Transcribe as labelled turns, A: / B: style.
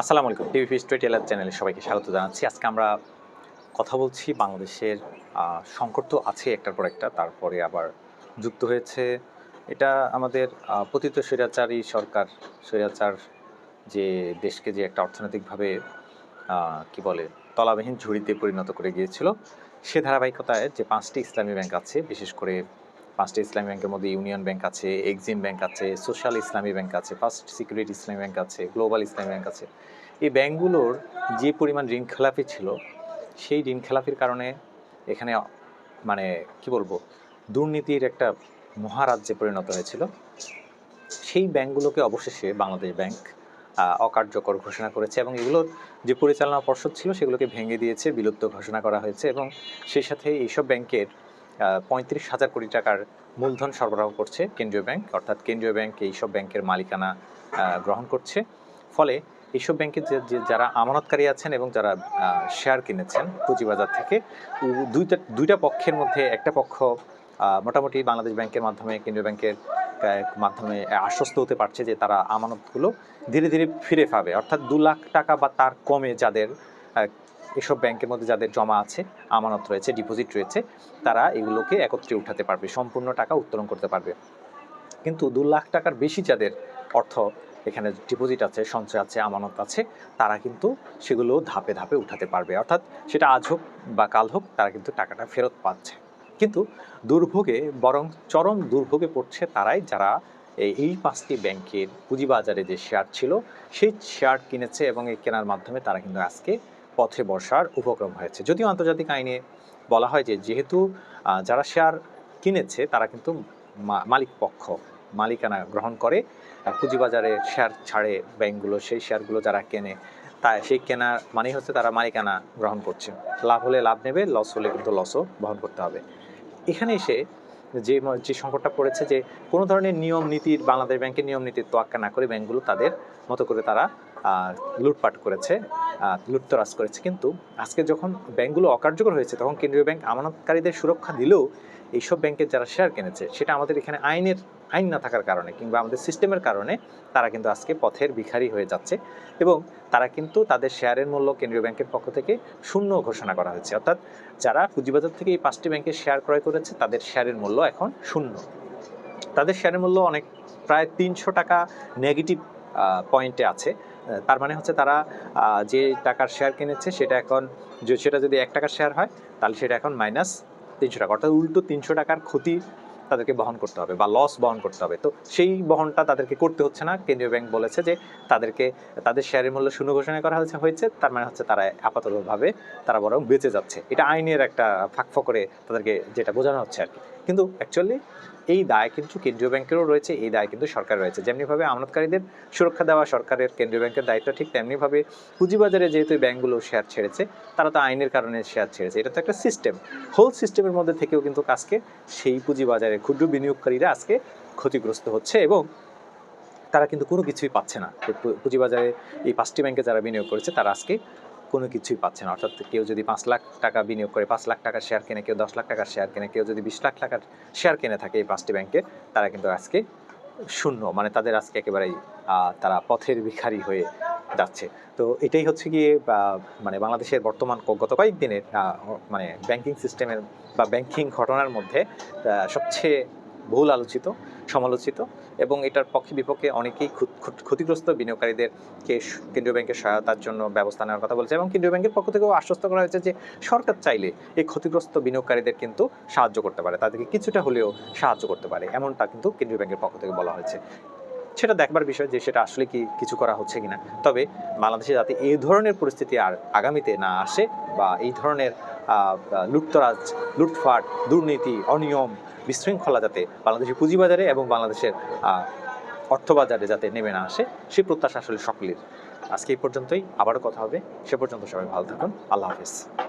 A: আসসালামু আলাইকুম। TV street teller চ্যানেলে সবাইকে স্বাগত জানাচ্ছি। আজকে আমরা কথা বলছি বাংলাদেশের সংকট তো আছে একটার পর একটা, তারপরে আবার যুক্ত হয়েছে। এটা আমাদের পতিত স্বৈরাচারী সরকার, স্বৈরাচার যে দেশকে যে একটা অর্থনৈতিকভাবে কি বলে, তলাবিহীন ঝুড়িতে পরিণত করে গিয়েছিল, সে ধারাবাহিকতায় যে পাঁচটি ইসলামী ব্যাংক আছে, বিশেষ করে পাঁচটি ইসলামী ব্যাংকের মধ্যে ইউনিয়ন ব্যাংক আছে এক্সিম ব্যাংক আছে সোশ্যাল ইসলামী ব্যাংক আছে ফার্স্ট সিকিউরিটি ইসলামী ব্যাংক আছে গ্লোবাল ইসলামী ব্যাংক আছে। এই ব্যাংকগুলোর যে পরিমাণ ঋণ খেলাপি ছিল, সেই ঋণ খেলাপির কারণে এখানে মানে কি বলব, দুর্নীতির একটা মহারাজ্যে পরিণত হয়েছিল। সেই ব্যাংকগুলোকে অবশেষে বাংলাদেশ ব্যাংক অকার্যকর ঘোষণা করেছে এবং এগুলোর যে পরিচালনা পর্ষদ ছিল, সেগুলোকে ভেঙে দিয়েছে, বিলুপ্ত ঘোষণা করা হয়েছে এবং সেই সাথে এইসব ব্যাংকের পঁয়ত্রিশ হাজার কোটি টাকার মূলধন সরবরাহ করছে কেন্দ্রীয় ব্যাংক, অর্থাৎ কেন্দ্রীয় ব্যাংক এইসব ব্যাংকের মালিকানা গ্রহণ করছে। ফলে এইসব ব্যাংকের যে যারা আমানতকারী আছেন এবং যারা শেয়ার কিনেছেন পুঁজিবাজার থেকে দুইটা দুইটা পক্ষের মধ্যে একটা পক্ষ মোটামুটি বাংলাদেশ ব্যাংকের মাধ্যমে, কেন্দ্রীয় ব্যাংকের মাধ্যমে আশ্বস্ত হতে পারছে যে তারা আমানতগুলো ধীরে ধীরে ফিরে পাবে। অর্থাৎ দু লাখ টাকা বা তার কমে যাদের এসব ব্যাংকের মধ্যে যাদের জমা আছে, আমানত রয়েছে ডিপোজিট রয়েছে, তারা এগুলোকে একত্রে উঠাতে পারবে, সম্পূর্ণ টাকা উত্তোলন করতে পারবে। কিন্তু দু লাখ টাকার বেশি যাদের অর্থ এখানে ডিপোজিট আছে, সঞ্চয় আছে, আমানত আছে, তারা কিন্তু সেগুলো ধাপে ধাপে উঠাতে পারবে। অর্থাৎ সেটা আজ হোক বা কাল হোক, তারা কিন্তু টাকাটা ফেরত পাচ্ছে। কিন্তু দুর্ভোগে, বরং চরম দুর্ভোগে পড়ছে তারাই যারা এই- পাঁচটি ব্যাংকের পুঁজিবাজারে যে শেয়ার ছিল, সেই শেয়ার কিনেছে এবং এই কেনার মাধ্যমে তারা কিন্তু আজকে পথে বসার উপক্রম হয়েছে। যদিও আন্তর্জাতিক আইনে বলা হয় যে যেহেতু যারা শেয়ার কিনেছে তারা কিন্তু মালিক পক্ষ মালিকানা গ্রহণ করে। পুঁজিবাজারে শেয়ার ছাড়ে ব্যাংকগুলো, সেই শেয়ারগুলো যারা কেনে তাই সেই কেনা মানে হচ্ছে তারা মালিকানা গ্রহণ করছে। লাভ হলে লাভ নেবে, লস হলে কিন্তু লসও বহন করতে হবে। এখানে এসে যে যে সংকটটা পড়েছে যে কোনো ধরনের নিয়ম নীতির, বাংলাদেশ ব্যাংকের নিয়ম নীতির তোয়াক্কা না করে ব্যাংকগুলো তাদের মতো করে তারা লুটপাট করেছে লুটতরাজ করেছে। কিন্তু আজকে যখন ব্যাংকগুলো অকার্যকর হয়েছে, তখন কেন্দ্রীয় ব্যাংক আমানতকারীদের সুরক্ষা দিলেও এইসব ব্যাংকের যারা শেয়ার কিনেছে, সেটা আমাদের এখানে আইনের, আইন না থাকার কারণে কিংবা আমাদের সিস্টেমের কারণে তারা কিন্তু আজকে পথের ভিখারি হয়ে যাচ্ছে এবং তারা কিন্তু তাদের শেয়ারের মূল্য কেন্দ্রীয় ব্যাংকের পক্ষ থেকে শূন্য ঘোষণা করা হয়েছে। অর্থাৎ যারা পুঁজিবাজার থেকে এই পাঁচটি ব্যাংকের শেয়ার ক্রয় করেছে, তাদের শেয়ারের মূল্য এখন শূন্য। তাদের শেয়ারের মূল্য অনেক, প্রায় তিনশো টাকা নেগেটিভ পয়েন্টে আছে। তার মানে হচ্ছে তারা যে টাকার শেয়ার কিনেছে সেটা এখন সেটা যদি এক টাকার শেয়ার হয়, তাহলে সেটা এখন মাইনাস তিনশো টাকা। অর্থাৎ উল্টো তিনশো টাকার ক্ষতি তাদেরকে বহন করতে হবে বা লস বহন করতে হবে। তো সেই বহনটা তাদেরকে করতে হচ্ছে না। কেন্দ্রীয় ব্যাংক বলেছে যে তাদেরকে, তাদের শেয়ারের মূল্য শূন্য ঘোষণা করা হয়েছে হয়েছে, তার মানে হচ্ছে তারা আপাততভাবে তারা বরং বেঁচে যাচ্ছে। এটা আইনের একটা ফাঁক ফকরে তাদেরকে যেটা বোঝানো হচ্ছে আর কি। কিন্তু অ্যাকচুয়ালি এই দায় কিন্তু কেন্দ্রীয় ব্যাংকেরও রয়েছে, এই দায় কিন্তু সরকার রয়েছে। যেমনিভাবে আমানতকারীদের সুরক্ষা দেওয়া সরকারের কেন্দ্রীয় ব্যাংকের দায়িত্ব, ঠিক তেমনিভাবে পুঁজিবাজারে যেহেতু ব্যাংকগুলো শেয়ার ছেড়েছে, তারা তো আইনের কারণে শেয়ার ছেড়েছে। এটা তো একটা সিস্টেম হোল সিস্টেমের মধ্যে থেকেও কিন্তু আজকে সেই পুঁজিবাজারে ক্ষুদ্র বিনিয়োগকারীরা আজকে ক্ষতিগ্রস্ত হচ্ছে এবং তারা কিন্তু কোনো কিছুই পাচ্ছে না। পুঁজিবাজারে এই পাঁচটি ব্যাংকে যারা বিনিয়োগ করেছে, তারা আজকে কোনো কিছুই পাচ্ছে না। অর্থাৎ কেউ যদি পাঁচ লাখ টাকা বিনিয়োগ করে, পাঁচ লাখ টাকার শেয়ার কেনে, কেউ দশ লাখ টাকার শেয়ার কেনে, কেউ যদি বিশ লাখ টাকার শেয়ার কিনে থাকে এই পাঁচটি ব্যাংকে তারা কিন্তু আজকে শূন্য। মানে তাদের আজকে একেবারেই তারা পথের ভিখারি হয়ে যাচ্ছে। তো এটাই হচ্ছে গিয়ে মানে বাংলাদেশের বর্তমান গত কয়েকদিনের মানে ব্যাংকিং সিস্টেমের বা ব্যাংকিং ঘটনার মধ্যে সবচেয়ে বহুল আলোচিত, সমালোচিত এবং এটার পক্ষে বিপক্ষে অনেকেই ক্ষু- ক্ষু- ক্ষতিগ্রস্ত বিনিয়োগকারীদেরকে কেন্দ্রীয় ব্যাংকের সহায়তার জন্য ব্যবস্থা নেওয়ার কথা বলছে এবং কেন্দ্রীয় ব্যাংকের পক্ষ থেকেও আশ্বস্ত করা হয়েছে যে সরকার চাইলে এই ক্ষতিগ্রস্ত বিনিয়োগকারীদের কিন্তু সাহায্য করতে পারে, তাদেরকে কিছুটা হলেও সাহায্য করতে পারে, এমনটা কিন্তু কেন্দ্রীয় ব্যাংকের পক্ষ থেকে বলা হয়েছে। সেটা দেখবার বিষয় যে সেটা আসলে কি কিছু করা হচ্ছে কিনা। তবে বাংলাদেশে যাতে এই ধরনের পরিস্থিতি আর আগামীতে না আসে বা এই ধরনের লুটতরাজ, লুটফাট, দুর্নীতি, অনিয়ম, বিশৃঙ্খলা যাতে বাংলাদেশের পুঁজিবাজারে এবং বাংলাদেশের অর্থবাজারে যাতে নেমে না আসে, সে প্রত্যাশা আসলে সকলের আজকে এই পর্যন্তই, আবারও কথা হবে। সে পর্যন্ত সবাই ভালো থাকুন। আল্লাহ হাফিজ।